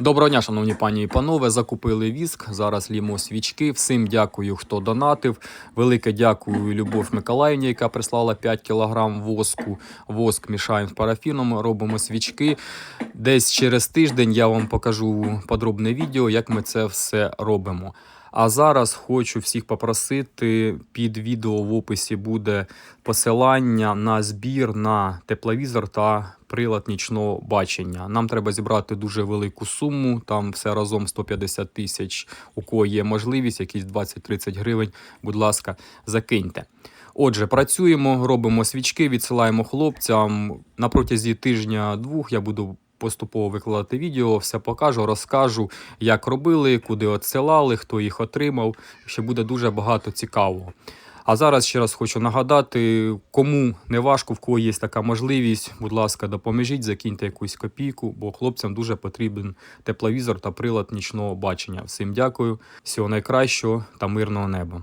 Доброго дня, шановні пані і панове. Закупили віск. Зараз лімо свічки. Всім дякую, хто донатив. Велике дякую Любов Миколаївні, яка прислала 5 кг воску. Воск мішаємо з парафіном, робимо свічки. Десь через тиждень я вам покажу подробне відео, як ми це все робимо. А зараз хочу всіх попросити. Під відео в описі буде посилання на збір на тепловізор та прилад нічного бачення. Нам треба зібрати дуже велику суму, там все разом 150 тисяч. У кого є можливість, якісь 20-30 гривень, будь ласка, закиньте. Отже, працюємо, робимо свічки, відсилаємо хлопцям. На протязі тижня-двох я буду поступово викладати відео, все покажу, розкажу, як робили, куди відсилали, хто їх отримав. Ще буде дуже багато цікавого. А зараз ще раз хочу нагадати, кому не важко, в кого є така можливість, будь ласка, допоможіть, закиньте якусь копійку, бо хлопцям дуже потрібен тепловізор та прилад нічного бачення. Всім дякую, всього найкращого та мирного неба.